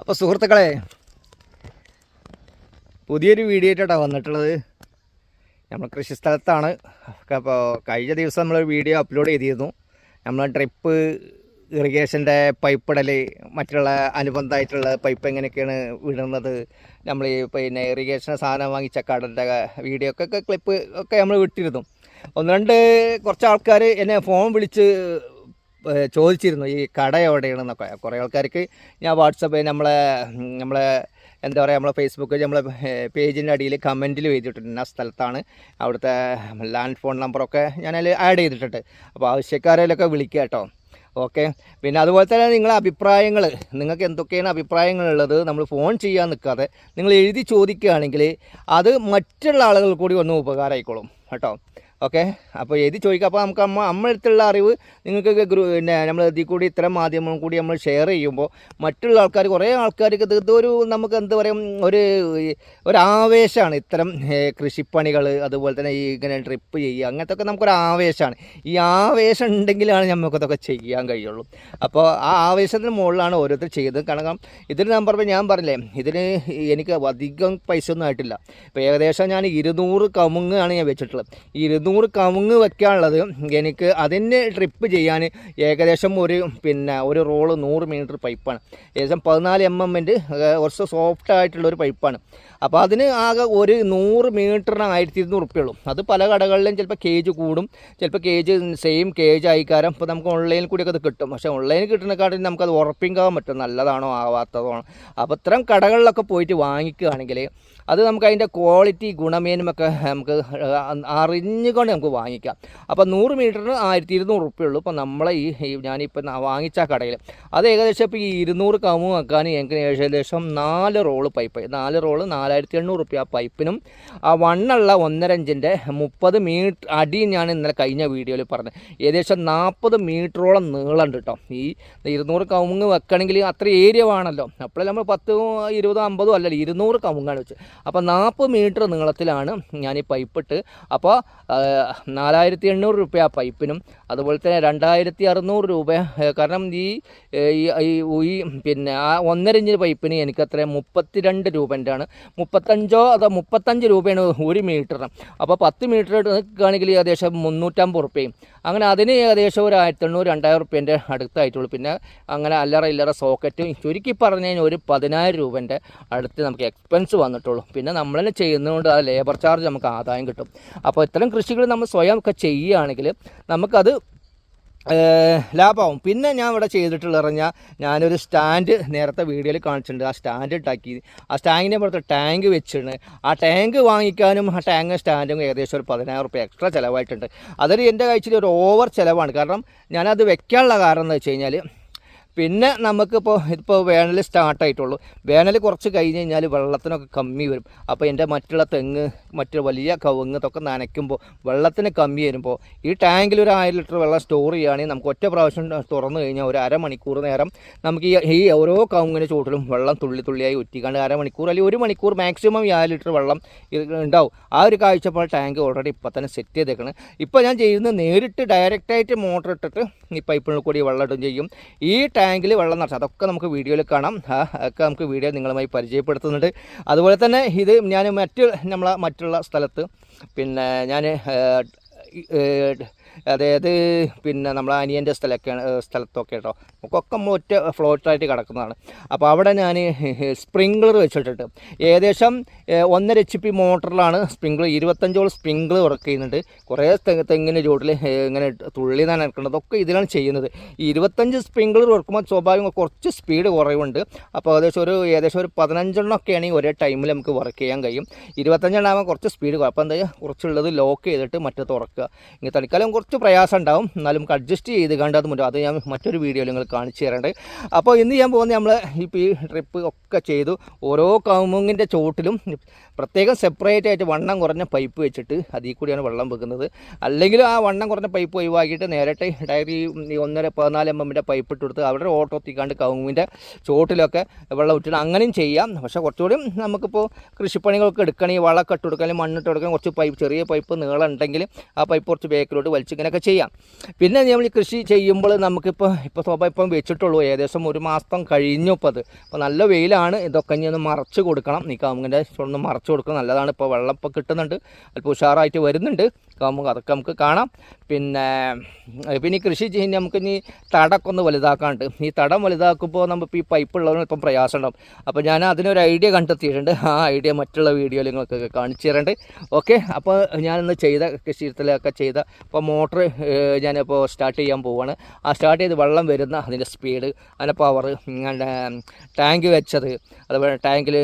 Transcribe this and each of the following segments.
അപ്പോൾ സുഹൃത്തുക്കളെ പുതിയൊരു വീഡിയോ ആയിട്ടാണ് വന്നിട്ടുള്ളത് നമ്മൾ കൃഷിസ്ഥലത്താണ് അപ്പോൾ കഴിഞ്ഞ ദിവസം നമ്മളൊരു വീഡിയോ അപ്ലോഡ് ചെയ്തിരുന്നു. നമ്മൾ ട്രിപ്പ് ഇറിഗേഷന്റെ പൈപ്പ് ഇടൽ മറ്റുള്ള അനുബന്ധമായിട്ടുള്ള പൈപ്പ് എങ്ങനെയൊക്കെയാണ് വിടുന്നത്. നമ്മൾ പിന്നെ ഇറിഗേഷൻ സാധനം വാങ്ങിച്ച കടലിന്റെ വീഡിയോ ഒക്കെ ക്ലിപ്പ് ഒക്കെ നമ്മൾ വിട്ടിരുന്നു. ഒന്ന് രണ്ട് കുറച്ച് ആൾക്കാർ എന്നെ ഫോൺ വിളിച്ച് ചോദിച്ചിരുന്നു ഈ കട എവിടെയാണെന്നൊക്കെ. കുറേ ആൾക്കാർക്ക് ഞാൻ വാട്സപ്പ് നമ്മളെ നമ്മളെ എന്താ പറയുക നമ്മളെ ഫേസ്ബുക്ക് നമ്മളെ പേജിന്റെ അടിയിൽ കമന്റിൽ എഴുതിയിട്ടുണ്ട്. ആ സ്ഥലത്താണ്. അവിടുത്തെ ലാൻഡ് ഫോൺ നമ്പറൊക്കെ ഞാനതിൽ ആഡ് ചെയ്തിട്ടുണ്ട്. അപ്പോൾ ആവശ്യക്കാരെയൊക്കെ വിളിക്കുക കേട്ടോ. ഓക്കെ പിന്നെ അതുപോലെ തന്നെ നിങ്ങളെ അഭിപ്രായങ്ങൾ. നിങ്ങൾക്ക് എന്തൊക്കെയാണ് അഭിപ്രായങ്ങളുള്ളത് നമ്മൾ ഫോൺ ചെയ്യാൻ നിൽക്കാതെ നിങ്ങൾ എഴുതി ചോദിക്കുകയാണെങ്കിൽ അത് മറ്റുള്ള ആളുകൾ കൂടി ഒന്ന് ഉപകാരമായിക്കോളും. കേട്ടോ? ഓക്കെ? അപ്പോൾ എഴുതി ചോദിക്കുക അപ്പോൾ നമുക്ക് അമ്മ നമ്മളടുത്തുള്ള അറിവ് നിങ്ങൾക്ക് ഗ്രൂ പിന്നെ നമ്മൾ ഇതിൽ കൂടി ഇത്തരം മാധ്യമം കൂടി നമ്മൾ ഷെയർ ചെയ്യുമ്പോൾ മറ്റുള്ള ആൾക്കാർ കുറേ ആൾക്കാർക്ക് ഇതൊരു നമുക്ക് എന്ത് പറയും? ഒരു ഒരു ആവേശമാണ് ഇത്തരം കൃഷിപ്പണികൾ അതുപോലെ തന്നെ ഈ ഇങ്ങനെ ട്രിപ്പ് ചെയ്യുക അങ്ങനത്തെ ഒക്കെ നമുക്കൊരു ആവേശമാണ് ഈ ആവേശം ഉണ്ടെങ്കിലാണ് നമുക്കതൊക്കെ ചെയ്യാൻ കഴിയുള്ളൂ. അപ്പോൾ ആ ആവേശത്തിന് മുകളിലാണ് ഓരോരുത്തർ ചെയ്തത്. കാരണം ഇതിന് നമ്പർ ഞാൻ പറഞ്ഞില്ലേ ഇതിന് എനിക്ക് അധികം പൈസ ഒന്നും ആയിട്ടില്ല. ഇപ്പോൾ ഏകദേശം ഞാൻ ഇരുന്നൂറ് കമുങ്ങാണ് ഞാൻ വെച്ചിട്ടുള്ളത്. ഈ ഇരുന്നൂറ് കവുങ്ങ് വെക്കാനുള്ളത്. എനിക്ക് അതിന് ട്രിപ്പ് ചെയ്യാൻ ഏകദേശം ഒരു പിന്നെ ഒരു റോൾ നൂറ് മീറ്റർ പൈപ്പാണ് ഏകദേശം പതിനാല് എം എമ്മിന്റെ കുറച്ച് സോഫ്റ്റ് ആയിട്ടുള്ള ഒരു പൈപ്പാണ് അപ്പോൾ അതിന് ആകെ ഒരു നൂറ് മീറ്ററിന് ആയിരത്തി ഇരുന്നൂറ് ഉറുപ്പ്യുള്ളൂ അത് പല കടകളിലും ചിലപ്പോൾ കേജ് കൂടും. ചിലപ്പോൾ കേജ് സെയിം കേജ് ആയിക്കാരം. ഇപ്പോൾ നമുക്ക് ഓൺലൈനിൽ കൂടിയൊക്കെ അത് കിട്ടും. പക്ഷേ ഓൺലൈനിൽ കിട്ടുന്നതിനെക്കാട്ടിൽ നമുക്കത് ഉറപ്പിക്കാൻ പറ്റും. നല്ലതാണോ ആവാത്തതോ അപ്പോൾ ഇത്തരം കടകളിലൊക്കെ പോയിട്ട് വാങ്ങിക്കുകയാണെങ്കിൽ അത് നമുക്ക് അതിന്റെ ക്വാളിറ്റി ഗുണമേന്മൊക്കെ നമുക്ക് അറിഞ്ഞുകൊണ്ട് നമുക്ക് വാങ്ങിക്കാം. അപ്പോൾ നൂറ് മീറ്ററിന് ആയിരത്തി ഇരുന്നൂറ് ഉറുപ്പ്യുള്ളൂ ഇപ്പോൾ നമ്മളെ ഈ ഞാനിപ്പോൾ വാങ്ങിച്ച കടയിൽ അത് ഏകദേശം ഇപ്പോൾ ഈ ഇരുന്നൂറ് കമു വെക്കാൻ എനിക്ക് ഏകദേശം നാല് റോൾ പൈപ്പ്. നാല് റോൾ നാലായിരത്തി എണ്ണൂറ് റുപ്യ ആ പൈപ്പിനും. ആ വണ്ണുള്ള ഒന്നരഞ്ചിന്റെ മുപ്പത് മീറ്റർ അടി ഞാൻ ഇന്നലെ കഴിഞ്ഞ വീഡിയോയിൽ പറഞ്ഞത് ഏകദേശം നാൽപ്പത് മീറ്ററോളം നീളമുണ്ട് കേട്ടോ ഈ ഇരുന്നൂറ് കവുങ്ങ് വെക്കണമെങ്കിൽ അത്ര ഏരിയ വേണമല്ലോ അപ്പോഴേ നമ്മൾ പത്ത് ഇരുപതോ അമ്പതോ അല്ലല്ലോ ഇരുന്നൂറ് കവുങ്ങാണ് വെച്ച് അപ്പോൾ നാൽപ്പത് മീറ്റർ നീളത്തിലാണ് ഞാൻ ഈ പൈപ്പിട്ട് അപ്പോൾ നാലായിരത്തി എണ്ണൂറ് രൂപ ആ പൈപ്പിനും. അതുപോലെ തന്നെ രണ്ടായിരത്തി അറുന്നൂറ് രൂപ കാരണം ഈ ഈ പിന്നെ ആ ഒന്നര ഇഞ്ച് പൈപ്പിന് എനിക്ക് അത്ര മുപ്പത്തിരണ്ട് രൂപന്റെ ആണ് മുപ്പത്തഞ്ചോ അതോ മുപ്പത്തഞ്ച് രൂപയാണ് ഒരു മീറ്ററിന് അപ്പോൾ പത്ത് മീറ്റർ എടുക്കുകയാണെങ്കിൽ ഏകദേശം മുന്നൂറ്റമ്പത് റുപ്യയും. അങ്ങനെ അതിന് ഏകദേശം ഒരു ആയിരത്തി എണ്ണൂറ് രണ്ടായിരം റുപ്യേന്റെ അടുത്തായിട്ടുള്ളൂ. പിന്നെ അങ്ങനെ അല്ലറ ഇല്ലറ സോക്കറ്റും ചുരുക്കി പറഞ്ഞു കഴിഞ്ഞാൽ ഒരു പതിനായിരം രൂപന്റെ അടുത്ത് നമുക്ക് എക്സ്പെൻസ് വന്നിട്ടുള്ളൂ. പിന്നെ നമ്മൾ ചെയ്യുന്നതുകൊണ്ട് ആ ലേബർ ചാർജ് നമുക്ക് ആദായം കിട്ടും. അപ്പോൾ ഇത്തരം കൃഷികൾ നമ്മൾ സ്വയം ഒക്കെ ചെയ്യുകയാണെങ്കിൽ നമുക്കത് ലാഭമാവും പിന്നെ ഞാൻ ഇവിടെ ചെയ്തിട്ടുള്ള പറഞ്ഞാൽ ഞാനൊരു സ്റ്റാൻഡ് നേരത്തെ വീഡിയോയിൽ കാണിച്ചിട്ടുണ്ട്. ആ സ്റ്റാൻഡ് ഉണ്ടാക്കി ആ സ്റ്റാൻഡിന്റെ പുറത്ത് ടാങ്ക് വെച്ചിട്ടുണ്ട്. ആ ടാങ്ക് വാങ്ങിക്കാനും ആ ടാങ്ക് സ്റ്റാൻഡും ഏകദേശം ഒരു പതിനായിരം റുപ്യ എക്സ്ട്രാ ചിലവായിട്ടുണ്ട്. അതൊരു എന്റെ കഴിച്ചിൽ ഒരു ഓവർ ചിലവാണ്. കാരണം ഞാനത് വെക്കാനുള്ള കാരണം എന്ന് വെച്ച് കഴിഞ്ഞാൽ പിന്നെ നമുക്കിപ്പോൾ ഇപ്പോൾ വേനൽ സ്റ്റാർട്ടായിട്ടുള്ളൂ വേനൽ കുറച്ച് കഴിഞ്ഞ് കഴിഞ്ഞാൽ വെള്ളത്തിനൊക്കെ കമ്മി വരും. അപ്പോൾ എന്റെ മറ്റുള്ള തെങ്ങ് മറ്റു വലിയ കവുങ്ങ് ഇതൊക്കെ നനയ്ക്കുമ്പോൾ വെള്ളത്തിന് കമ്മി വരുമ്പോൾ ഈ ടാങ്കിൽ ഒരു ആയിരം ലിറ്റർ വെള്ളം സ്റ്റോർ ചെയ്യുകയാണെങ്കിൽ നമുക്ക് ഒറ്റ പ്രാവശ്യം തുറന്നു കഴിഞ്ഞാൽ ഒരു അരമണിക്കൂർ നേരം നമുക്ക് ഈ ഓരോ കവുങ്ങിന്റെ ചുവട്ടിലും വെള്ളം തുള്ളി തുള്ളിയായി ഒറ്റിക്കാണ്ട് അരമണിക്കൂർ അല്ലെങ്കിൽ ഒരു മണിക്കൂർ മാക്സിമം ഈ ആയിരം ലിറ്റർ വെള്ളം ഉണ്ടാവും ആ ഒരു കാഴ്ചപ്പോൾ ടാങ്ക് ഓൾറെഡി ഇപ്പം തന്നെ സെറ്റ് ചെയ്തേക്കണം. ഇപ്പോൾ ഞാൻ ചെയ്യുന്നത് നേരിട്ട് ഡയറക്റ്റായിട്ട് മോട്ടർ ഇട്ടിട്ട് ഈ പൈപ്പിൽ കൂടി വെള്ളം ഇടും ചെയ്യും. ഈ ടാങ്കിൽ വെള്ളം നിറച്ചു. അതൊക്കെ നമുക്ക് വീഡിയോയിൽ കാണാം. ഒക്കെ നമുക്ക് വീഡിയോ നിങ്ങളുമായി പരിചയപ്പെടുത്തുന്നുണ്ട്. അതുപോലെ തന്നെ ഇത് ഞാൻ മറ്റ് നമ്മളെ മറ്റുള്ള സ്ഥലത്ത് പിന്നെ ഞാൻ അതായത് പിന്നെ നമ്മൾ അനിയന്റെ സ്ഥലമൊക്കെയാണ് സ്ഥലത്തൊക്കെ കേട്ടോ നമുക്കൊക്കെ ഒറ്റ ഫ്ലോട്ടായിട്ട് കിടക്കുന്നതാണ്. അപ്പോൾ അവിടെ ഞാൻ സ്പ്രിങ്ക്ലർ വെച്ചിട്ടിട്ട് ഏകദേശം ഒന്നര എച്ച് പി മോട്ടറിലാണ് സ്പ്രിങ്ക്ലർ ഇരുപത്തഞ്ചോളം സ്പ്രിങ്ക്ലർ വർക്ക് ചെയ്യുന്നുണ്ട്. കുറേ തെങ്ങ് തെങ്ങിന്റെ ചുവട്ടിൽ ഇങ്ങനെ തുള്ളി നനക്കുന്നത് ഒക്കെ ഇതിലാണ് ചെയ്യുന്നത്. ഇരുപത്തഞ്ച് സ്പ്രിങ്ക്ലർ വർക്കുമ്പോൾ സ്വാഭാവികം കുറച്ച് സ്പീഡ് കുറവുണ്ട്. അപ്പോൾ ഏകദേശം ഒരു ഏകദേശം ഒരു പതിനഞ്ചെണ്ണമൊക്കെ ആണെങ്കിൽ ഒരേ ടൈമിൽ നമുക്ക് വർക്ക് ചെയ്യാൻ കഴിയും. ഇരുപത്തഞ്ചെണ്ണാകുമ്പോൾ കുറച്ച് സ്പീഡ് അപ്പോൾ എന്താ കുറച്ചുള്ളത് ലോക്ക് ചെയ്തിട്ട് മറ്റേ തുറക്കുക. ഇങ്ങനെ തണിക്കാലം കുറച്ച് പ്രയാസം ഉണ്ടാവും. എന്നാലും അഡ്ജസ്റ്റ് ചെയ്ത് കണ്ട് അത് അത് ഞാൻ മറ്റൊരു വീഡിയോയിൽ നിങ്ങൾ കാണിച്ചു തരേണ്ടത് അപ്പോൾ ഇന്ന് ഞാൻ പോകുന്നത് നമ്മൾ ഇപ്പോൾ ഈ ട്രിപ്പ് ഒക്കെ ചെയ്തു. ഓരോ കവുങ്ങിന്റെ ചോട്ടിലും പ്രത്യേകം സെപ്പറേറ്റ് ആയിട്ട് വണ്ണം കുറഞ്ഞ പൈപ്പ് വെച്ചിട്ട് അതിൽ കൂടിയാണ് വെള്ളം വെക്കുന്നത്. അല്ലെങ്കിൽ ആ വണ്ണം കുറഞ്ഞ പൈപ്പ് ഒഴിവാക്കിയിട്ട് നേരിട്ട് ഡയറി ഒന്നര പതിനാല് എം എമ്മിന്റെ പൈപ്പ് ഇട്ട് കൊടുത്ത് അവിടെ ഓട്ടോ എത്തിക്കാണ്ട് കവുങ്ങിന്റെ ചോട്ടിലൊക്കെ വെള്ളം ഇട്ടിട്ട് അങ്ങനെയും ചെയ്യാം. പക്ഷേ കുറച്ചുകൂടി നമുക്കിപ്പോൾ കൃഷിപ്പണികളൊക്കെ എടുക്കണമെങ്കിൽ വളമൊക്കെ ഇട്ട് കൊടുക്കാൻ മണ്ണിട്ട് കൊടുക്കാൻ കുറച്ച് പൈപ്പ് ചെറിയ പൈപ്പ് നീളം ഉണ്ടെങ്കിൽ ആ പൈപ്പ് കുറച്ച് ബേക്കിലോട്ട് വലിച്ച് ഇങ്ങനെയൊക്കെ ചെയ്യാം. പിന്നെ നമ്മൾ ഈ കൃഷി ചെയ്യുമ്പോൾ നമുക്കിപ്പോൾ ഇപ്പോൾ സ്വഭാവം ഇപ്പം വെച്ചിട്ടുള്ളൂ. ഏകദേശം ഒരു മാസം കഴിഞ്ഞു ഇപ്പോൾ അത്. അപ്പോൾ നല്ല വെയിലാണ്. ഇതൊക്കെ ഇനി ഒന്ന് മറച്ച് കൊടുക്കണം. നീ കവുങ്ങിന്റെ ഒന്ന് മറച്ച് കൊടുക്കണം. നല്ലതാണ്. ഇപ്പോൾ വെള്ളം ഇപ്പോൾ കിട്ടുന്നുണ്ട്. അല്പം ഉഷാറായിട്ട് വരുന്നുണ്ട്. കവുങ്ങ് അതൊക്കെ നമുക്ക് കാണാം. പിന്നെ പിന്നെ കൃഷി ചെയ്യുന്ന നമുക്ക് ഇനി തടമൊക്കെ ഒന്ന് വലുതാക്കാണ്ട്. ഈ തടം വലുതാക്കുമ്പോൾ നമുക്ക് ഈ പൈപ്പ് ഉള്ളതിന് ഇപ്പം പ്രയാസം ഉണ്ടാവും. അപ്പോൾ ഞാൻ അതിനൊരു ഐഡിയ കണ്ടെത്തിയിട്ടുണ്ട്. ആ ഐഡിയ മറ്റുള്ള വീഡിയോയിൽ നിങ്ങൾക്കൊക്കെ കാണിച്ചു തരണ്ട്. ഓക്കെ അപ്പോൾ ഞാനിന്ന് ചെയ്ത കൃഷിയിടത്തിലൊക്കെ ചെയ്ത ഇപ്പോൾ മോട്ടർ ഞാനിപ്പോൾ സ്റ്റാർട്ട് ചെയ്യാൻ പോവുകയാണ് ആ സ്റ്റാർട്ട് ചെയ്ത് വെള്ളം വരുന്ന അതിന്റെ സ്പീഡ് അതിന്റെ പവർ ടാങ്ക് വെച്ചത് അതുപോലെ ടാങ്കിൽ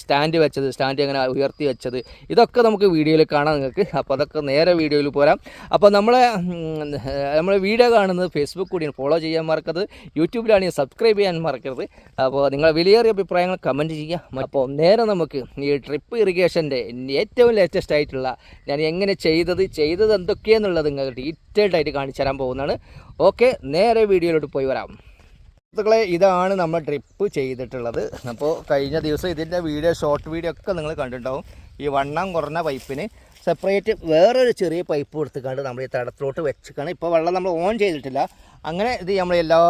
സ്റ്റാൻഡ് വെച്ചത് സ്റ്റാൻഡ് അങ്ങനെ ഉയർത്തി വെച്ചത്. ഇതൊക്കെ നമുക്ക് വീഡിയോയിൽ കാണാം നിങ്ങൾക്ക്. അപ്പോൾ അതൊക്കെ നേരെ വീഡിയോയിൽ പോരാം. അപ്പോൾ നമ്മളെ നമ്മളെ വീഡിയോ കാണുന്നത് ഫേസ്ബുക്ക് കൂടിയാണ്. ഫോളോ ചെയ്യാൻ മറക്കരുത്. യൂട്യൂബിലാണെങ്കിൽ സബ്സ്ക്രൈബ് ചെയ്യാൻ മറക്കരുത്. അപ്പോൾ നിങ്ങളെ വിലയേറിയ അഭിപ്രായങ്ങൾ കമന്റ് ചെയ്യുക. അപ്പോൾ നേരെ നമുക്ക് ഈ ട്രിപ്പ് ഇറിഗേഷന്റെ ഏറ്റവും ലേറ്റസ്റ്റ് ആയിട്ടുള്ള ഞാൻ എങ്ങനെ ചെയ്തത് ചെയ്തത് എന്തൊക്കെയാണെന്നുള്ളത് നിങ്ങൾക്ക് ഡീറ്റെയിൽഡ് ആയിട്ട് കാണിച്ചു തരാൻ പോകുന്നതാണ്. ഓക്കെ നേരെ വീഡിയോയിലോട്ട് പോയി വരാം. സുഹൃത്തുക്കളെ ഇതാണ് നമ്മൾ ട്രിപ്പ് ചെയ്തിട്ടുള്ളത്. അപ്പോൾ കഴിഞ്ഞ ദിവസം ഇതിന്റെ വീഡിയോ ഷോർട്ട് വീഡിയോ ഒക്കെ നിങ്ങൾ കണ്ടിട്ടുണ്ടാവും. ഈ വണ്ണം കുറഞ്ഞ പൈപ്പിന് സെപ്പറേറ്റ് വേറൊരു ചെറിയ പൈപ്പ് കൊടുത്തുകൊണ്ട് നമ്മൾ ഈ തടത്തിലോട്ട് വെച്ചിക്കാണ്. ഇപ്പോൾ വെള്ളം നമ്മൾ ഓൺ ചെയ്തിട്ടില്ല. അങ്ങനെ ഇത് നമ്മൾ എല്ലാ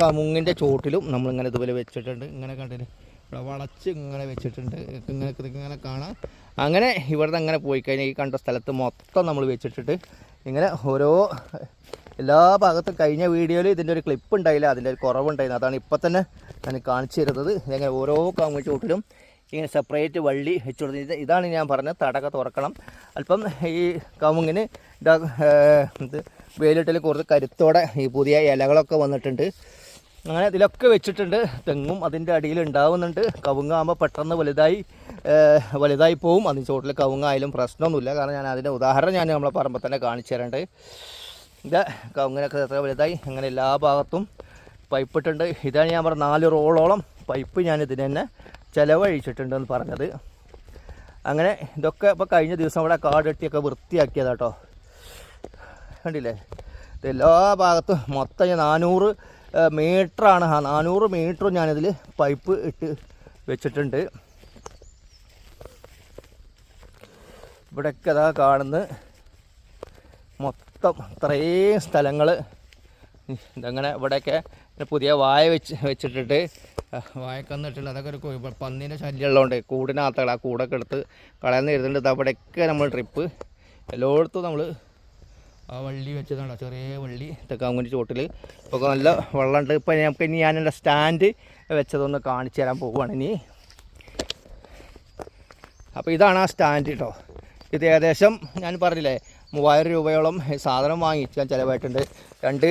കമുങ്ങിന്റെ ചോട്ടിലും നമ്മളിങ്ങനെ ഇതുപോലെ വെച്ചിട്ടുണ്ട്. ഇങ്ങനെ കണ്ടിട്ട് ഇവിടെ വളച്ച് ഇങ്ങനെ വെച്ചിട്ടുണ്ട്. ഇങ്ങനെ ഇങ്ങനെ കാണാം. അങ്ങനെ ഇവിടുന്ന് അങ്ങനെ പോയി കഴിഞ്ഞാൽ ഈ കണ്ട സ്ഥലത്ത് മൊത്തം നമ്മൾ വെച്ചിട്ടിട്ട് ഇങ്ങനെ ഓരോ എല്ലാ ഭാഗത്തും കഴിഞ്ഞ വീഡിയോയിൽ ഇതിന്റെ ഒരു ക്ലിപ്പ് ഉണ്ടായില്ല. അതിന്റെ ഒരു കുറവുണ്ടായിരുന്നു. അതാണ് ഇപ്പം തന്നെ ഞാൻ കാണിച്ചു തരുന്നത്. ഇങ്ങനെ ഓരോ ചോട്ടിലും ഇങ്ങനെ സെപ്പറേറ്റ് വള്ളി വെച്ചു കൊടുത്തത് ഇതാണ് ഞാൻ പറഞ്ഞത്. തടക തുറക്കണം. അല്പം ഈ ഏർ, ഇത് വെയിലിട്ടിൽ കുറച്ച് കരുത്തോടെ ഈ പുതിയ ഇലകളൊക്കെ വന്നിട്ടുണ്ട്. അങ്ങനെ ഇതിലൊക്കെ വെച്ചിട്ടുണ്ട്. തെങ്ങും അതിന്റെ അടിയിൽ ഉണ്ടാവുന്നുണ്ട്. കവുങ്ങാകുമ്പോൾ പെട്ടെന്ന് വലുതായി വലുതായി പോവും. അതിന് ചോട്ടിൽ കവുങ്ങായാലും പ്രശ്നമൊന്നുമില്ല. കാരണം ഞാൻ അതിന്റെ ഉദാഹരണം ഞാൻ നമ്മളെ പറമ്പ് തന്നെ കാണിച്ചു തരണ്ട്. ഇത് കവുങ്ങിനൊക്കെ എത്ര വലുതായി. അങ്ങനെ എല്ലാ ഭാഗത്തും പൈപ്പ് ഇട്ടുണ്ട് ഇതാണ് ഞാൻ പറഞ്ഞ നാല് റോളോളം പൈപ്പ് ഞാൻ ഇതിന് തന്നെ ചിലവഴിച്ചിട്ടുണ്ടെന്ന് പറഞ്ഞത്. അങ്ങനെ ഇതൊക്കെ ഇപ്പോൾ കഴിഞ്ഞ ദിവസം ഇവിടെ കാടെട്ടിയൊക്കെ വൃത്തിയാക്കിയതാട്ടോ. കണ്ടില്ലേ? എല്ലാ ഭാഗത്തും മൊത്തം നാനൂറ് മീറ്ററാണ്. നാനൂറ് മീറ്ററും ഞാനിതിൽ പൈപ്പ് ഇട്ട് വെച്ചിട്ടുണ്ട്. ഇവിടെയൊക്കെ അതാ കാണുന്നത് മൊത്തം ഇത്രയും സ്ഥലങ്ങൾ ഇതങ്ങനെ ഇവിടെയൊക്കെ പുതിയ വായ വെച്ച് വെച്ചിട്ടിട്ട് വായക്കന്നിട്ടില്ല അതൊക്കെ ഒരു പന്നീന്റെ ശല്യമുള്ളതുകൊണ്ട് കൂടിനകത്തുകൾ ആ കൂടൊക്കെ എടുത്ത് കളയാൻ ഇരുന്നുണ്ട് അവിടെയൊക്കെ നമ്മൾ ട്രിപ്പ് എല്ലായിടത്തും നമ്മൾ ആ വള്ളി വെച്ചതാണ് ചെറിയ വള്ളി. തെക്കാങ്കുനി ചോട്ടിൽ ഇപ്പോൾ നല്ല വെള്ളമുണ്ട്. ഇപ്പോൾ നമുക്ക് ഇനി ഞാൻ എന്റെ സ്റ്റാൻഡ് വെച്ചതൊന്ന് കാണിച്ചു തരാൻ പോവുകയാണ് ഇനി. അപ്പോൾ ഇതാണ് ആ സ്റ്റാൻഡ് കേട്ടോ ഇത് ഏകദേശം ഞാൻ പറഞ്ഞില്ലേ മൂവായിരം രൂപയോളം സാധനം വാങ്ങിച്ചാൽ ചിലവായിട്ടുണ്ട്. രണ്ട്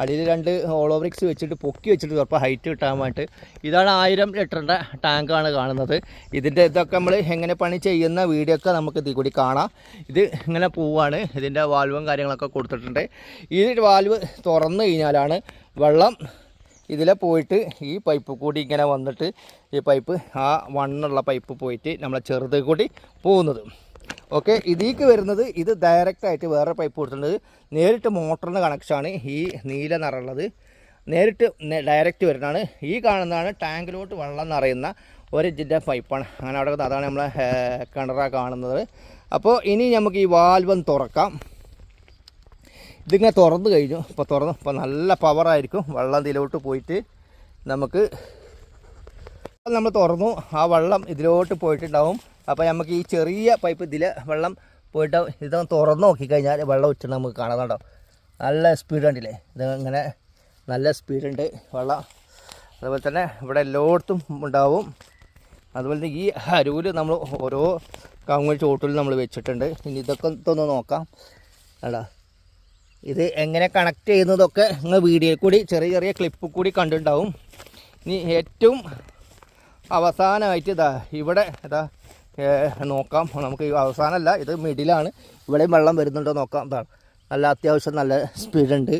അടിയിൽ രണ്ട് ഹോളോബ്രിക്സ് വെച്ചിട്ട് പൊക്കി വെച്ചിട്ട് ചിലപ്പോൾ ഹൈറ്റ് കിട്ടാൻ വേണ്ടിയിട്ട്. ഇതാണ് ആയിരം ലിറ്ററിന്റെ ടാങ്കാണ് കാണുന്നത്. ഇതിന്റെ ഇതൊക്കെ നമ്മൾ എങ്ങനെ പണി ചെയ്യുന്ന വീഡിയോ ഒക്കെ നമുക്ക് ഇതിൽ കൂടി കാണാം. ഇത് ഇങ്ങനെ പോവാണ്. ഇതിന്റെ വാൽവും കാര്യങ്ങളൊക്കെ കൊടുത്തിട്ടുണ്ട്. ഈ വാൽവ് തുറന്നു കഴിഞ്ഞാലാണ് വെള്ളം ഇതിലെ പോയിട്ട് ഈ പൈപ്പ് കൂടി ഇങ്ങനെ വന്നിട്ട് ഈ പൈപ്പ് ആ വണ്ണുള്ള പൈപ്പ് പോയിട്ട് നമ്മളെ ചെറുത് കൂടി പോകുന്നത്. ഓക്കെ ഇതിലേക്ക് വരുന്നത് ഇത് ഡയറക്റ്റ് ആയിട്ട് വേറെ പൈപ്പ് കൊടുത്തിട്ടുണ്ട് നേരിട്ട് മോട്ടറിന് കണക്ഷനാണ് ഈ നീല നിറമുള്ളത്. നേരിട്ട് ഡയറക്റ്റ് വരുന്നതാണ്. ഈ കാണുന്നതാണ് ടാങ്കിലോട്ട് വെള്ളം നിറയുന്ന ഒരു ഇഞ്ചിന്റെ പൈപ്പാണ് അങ്ങനെ അവിടെ അതാണ് നമ്മളെ കിണറ കാണുന്നത്. അപ്പോൾ ഇനി നമുക്ക് ഈ വാൽവം തുറക്കാം. ഇതിങ്ങനെ തുറന്നു കഴിഞ്ഞു. ഇപ്പോൾ തുറന്നു. ഇപ്പോൾ നല്ല പവറായിരിക്കും വെള്ളം ഇതിലോട്ട് പോയിട്ട് നമുക്ക് നമ്മൾ തുറന്നു. ആ വെള്ളം ഇതിലോട്ട് പോയിട്ടുണ്ടാവും. അപ്പോൾ നമുക്ക് ഈ ചെറിയ പൈപ്പ് ഇതിൽ വെള്ളം പോയിട്ട് ഇത് തുറന്ന് നോക്കിക്കഴിഞ്ഞാൽ വെള്ളം ഉച്ച നമുക്ക് കാണാം കേട്ടോ നല്ല സ്പീഡ് ഉണ്ടല്ലേ? ഇത് ഇങ്ങനെ നല്ല സ്പീഡുണ്ട് വെള്ളം. അതുപോലെ തന്നെ ഇവിടെ എല്ലായിടത്തും ഉണ്ടാവും. അതുപോലെ തന്നെ ഈ അരുവിൽ നമ്മൾ ഓരോ കവുങ്ങൽ ചോട്ടിൽ നമ്മൾ വെച്ചിട്ടുണ്ട്. ഇനി ഇതൊക്കെ ഒന്ന് നോക്കാം. അടാ ഇത് എങ്ങനെ കണക്ട് ചെയ്യുന്നതൊക്കെ നിങ്ങൾ വീഡിയോയിൽ കൂടി ചെറിയ ചെറിയ ക്ലിപ്പ് കൂടി കണ്ടിട്ടുണ്ടാവും. ഇനി ഏറ്റവും അവസാനമായിട്ട് ഇതാ ഇവിടെ ഇതാ നോക്കാം. നമുക്ക് അവസാനമല്ല ഇത് മിഡിലാണ് ഇവിടെയും വെള്ളം വരുന്നുണ്ടോ നോക്കാം. എന്താണ് നല്ല അത്യാവശ്യം നല്ല സ്പീഡുണ്ട്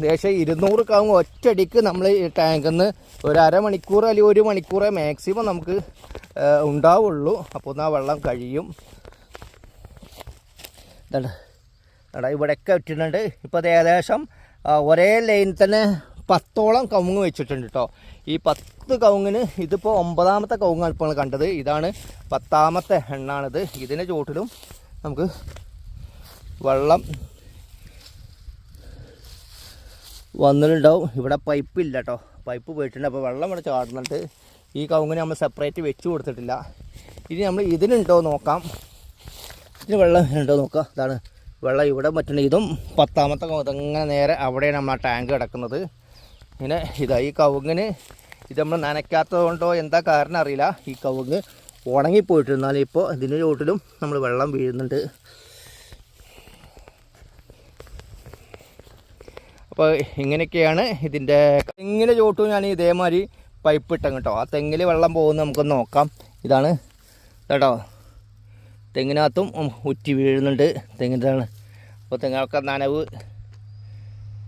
ഏകദേശം ഇരുന്നൂറ് കാവും ഒറ്റയടിക്ക് നമ്മൾ ഈ ടാങ്കിൽ നിന്ന് ഒരു അരമണിക്കൂർ അല്ലെങ്കിൽ ഒരു മണിക്കൂറേ മാക്സിമം നമുക്ക് ഉണ്ടാവുള്ളൂ. അപ്പോൾ ഒന്ന് ആ വെള്ളം കഴിയും. ഇതാണ് ഇവിടെയൊക്കെ ഇട്ടിട്ടുണ്ട്. ഇപ്പോൾ അത് ഏകദേശം ഒരേ ലൈനിൽ തന്നെ പത്തോളം കവുങ്ങ് വെച്ചിട്ടുണ്ട് കേട്ടോ ഈ പത്ത് കവുങ്ങിന് ഇതിപ്പോൾ ഒമ്പതാമത്തെ കവുങ്ങാണ് ഇപ്പോൾ കണ്ടത്. ഇതാണ് പത്താമത്തെ എണ്ണാണിത്. ഇതിന്റെ ചുവട്ടിലും നമുക്ക് വെള്ളം വന്നിട്ടുണ്ടാവും. ഇവിടെ പൈപ്പ് ഇല്ല കേട്ടോ പൈപ്പ് പോയിട്ടുണ്ട് അപ്പോൾ വെള്ളം ഇവിടെ ചാടുന്നുണ്ട്. ഈ കവുങ്ങിന് നമ്മൾ സെപ്പറേറ്റ് വെച്ച് കൊടുത്തിട്ടില്ല. ഇനി നമ്മൾ ഇതിനുണ്ടോ നോക്കാം. ഇതിന് വെള്ളം ഉണ്ടോ നോക്കാം. ഇതാണ് വെള്ളം ഇവിടെ പറ്റുന്നത് ഇതും പത്താമത്തെ കവുങ്ങ്. നേരെ അവിടെയാണ് നമ്മൾ ആ ടാങ്ക് കിടക്കുന്നത്. ഇങ്ങനെ ഇതാ ഈ കവുങ്ങിന് ഇത് നമ്മൾ നനയ്ക്കാത്തത് കൊണ്ടോ എന്താ കാരണം അറിയില്ല. ഈ കവുങ്ങ് ഉണങ്ങിപ്പോയിട്ടിരുന്നാലും ഇപ്പോൾ ഇതിന്റെ ചോട്ടിലും നമ്മൾ വെള്ളം വീഴുന്നുണ്ട്. അപ്പോൾ ഇങ്ങനെയൊക്കെയാണ് ഇതിന്റെ തെങ്ങിന്റെ ചോട്ടും ഞാൻ ഇതേമാതിരി പൈപ്പ് ഇട്ടം കേട്ടോ. ആ തെങ്ങിൽ വെള്ളം പോകുന്നത് നമുക്കൊന്ന് നോക്കാം. ഇതാണ് കേട്ടോ തെങ്ങിനകത്തും ഉറ്റി വീഴുന്നുണ്ട്. തെങ്ങിന്റെതാണ് അപ്പോൾ തെങ്ങൊക്കെ നനവ്.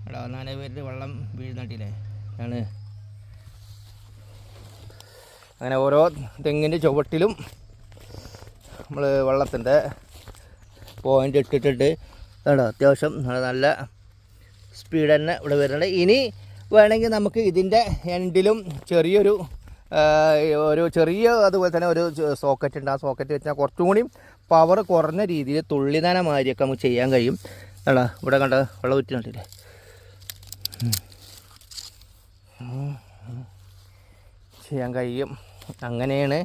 കേട്ടോ നനവ് വെള്ളം വീഴുന്നുണ്ടല്ലേ? ആണ് അങ്ങനെ ഓരോ തെങ്ങിന്റെ ചുവട്ടിലും നമ്മൾ വെള്ളത്തിന്റെ പോയിന്റ് ഇട്ടിട്ടിട്ട് കേട്ടോ അത്യാവശ്യം നല്ല- സ്പീഡ് തന്നെ ഇവിടെ വരുന്നുണ്ട്. ഇനി വേണമെങ്കിൽ നമുക്ക് ഇതിന്റെ എൻഡിലും ചെറിയൊരു ഒരു ചെറിയ അതുപോലെ തന്നെ ഒരു സോക്കറ്റ് ഉണ്ട്. ആ സോക്കറ്റ് വെച്ചാൽ കുറച്ചും കൂടി പവർ കുറഞ്ഞ രീതിയിൽ തുള്ളിനന മാതിരിയൊക്കെ നമുക്ക് ചെയ്യാൻ കഴിയും. കണ്ടോ ഇവിടെ കണ്ട വെള്ളം ഊറ്റിട്ടില്ലേ ചെയ്യാൻ കഴിയും. അങ്ങനെയാണ്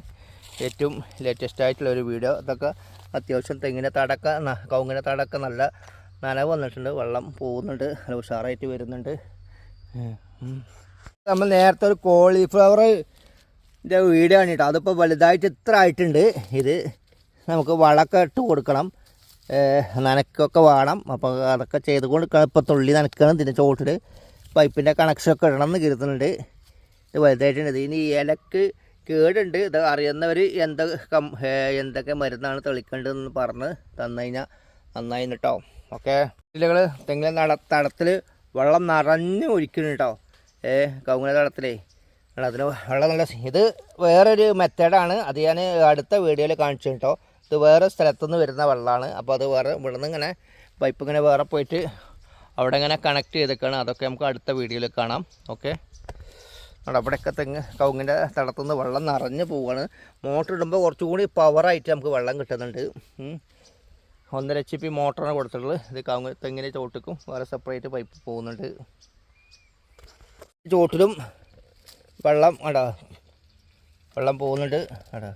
ഏറ്റവും ലേറ്റസ്റ്റ് ആയിട്ടുള്ള ഒരു വീഡിയോ ഇതൊക്കെ അത്യാവശ്യം തെങ്ങിനെ തടക്ക കൗങ്ങിനെ തടക്ക നല്ല നനവ് വന്നിട്ടുണ്ട്. വെള്ളം പോകുന്നുണ്ട്. നല്ല ഉഷാറായിട്ട് വരുന്നുണ്ട്. നമ്മൾ നേരത്തെ ഒരു കോളിഫ്ലവർ ഇതിന്റെ ആണ് കേട്ടോ അതിപ്പോൾ വലുതായിട്ട് ഇത്ര ആയിട്ടുണ്ട്. ഇത് നമുക്ക് വളമൊക്കെ ഇട്ട് കൊടുക്കണം. നനക്കൊക്കെ വേണം. അപ്പോൾ അതൊക്കെ ചെയ്ത് കൊടുക്കണം ഇപ്പോൾ തുള്ളി നനക്കണം ഇതിന്റെ ചോട്ടിൽ പൈപ്പിന്റെ കണക്ഷനൊക്കെ ഇടണം എന്ന് കരുതുന്നുണ്ട്. ഇത് വലുതായിട്ടുണ്ട്. ഇനി ഇലക്ക് കേടുണ്ട്. ഇത് അറിയുന്നവർ എന്തൊക്കെ എന്തൊക്കെ മരുന്നാണ് തെളിക്കേണ്ടതെന്ന് പറഞ്ഞ് തന്നു കഴിഞ്ഞാൽ നന്നായി കേട്ടോ ഓക്കെ? ഇലകൾ തെങ്ങിലെ നട തടത്തിൽ വെള്ളം നിറഞ്ഞ് ഒഴിക്കുന്നു കേട്ടോ ഏ കൗങ്ങല തടത്തിലേ. അതിന് വെള്ളം നല്ല ഇത് വേറൊരു മെത്തേഡാണ്. അത് ഞാൻ അടുത്ത വീഡിയോയിൽ കാണിച്ചു കേട്ടോ ഇത് വേറെ സ്ഥലത്തുനിന്ന് വരുന്ന വെള്ളമാണ് അപ്പോൾ അത് വേറെ ഇവിടെ നിന്ന് ഇങ്ങനെ പൈപ്പ് ഇങ്ങനെ വേറെ പോയിട്ട് അവിടെ ഇങ്ങനെ കണക്ട് ചെയ്തേക്കാണ്. അതൊക്കെ നമുക്ക് അടുത്ത വീഡിയോയിൽ കാണാം. ഓക്കെ? അവിടെ അവിടെയൊക്കെ തെങ്ങ് കവുങ്ങിന്റെ തടത്തുനിന്ന് വെള്ളം നിറഞ്ഞ് പോവുകയാണ് മോട്ടർ ഇടുമ്പോൾ കുറച്ചുകൂടി പവറായിട്ട് നമുക്ക് വെള്ളം കിട്ടുന്നുണ്ട്. ഒന്നര എച്ച് പി മോട്ടറാണ് കൊടുത്തിട്ടുള്ളത്. ഇത് കവുങ്ങ് തെങ്ങിന്റെ ചോട്ടിക്കും വേറെ സെപ്പറേറ്റ് പൈപ്പ് പോകുന്നുണ്ട്. ചോട്ടിലും വെള്ളം അടാ വെള്ളം പോകുന്നുണ്ട്. അടാ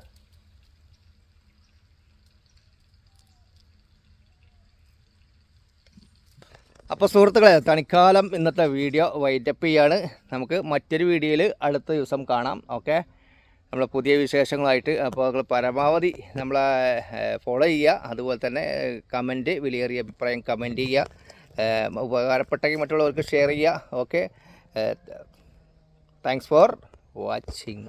അപ്പോൾ സുഹൃത്തുക്കളെ തണിക്കാലം ഇന്നത്തെ വീഡിയോ വൈറ്റപ്പ് ചെയ്യാണ്. നമുക്ക് മറ്റൊരു വീഡിയോയിൽ അടുത്ത ദിവസം കാണാം ഓക്കെ നമ്മളെ പുതിയ വിശേഷങ്ങളായിട്ട്. അപ്പോൾ നിങ്ങൾ പരമാവധി നമ്മളെ ഫോളോ ചെയ്യുക. അതുപോലെ തന്നെ കമന്റ് വിലയേറിയ അഭിപ്രായം കമന്റ് ചെയ്യുക. ഉപകാരപ്പെട്ടെങ്കിൽ മറ്റുള്ളവർക്ക് ഷെയർ ചെയ്യുക ഓക്കെ താങ്ക്സ് ഫോർ വാച്ചിങ്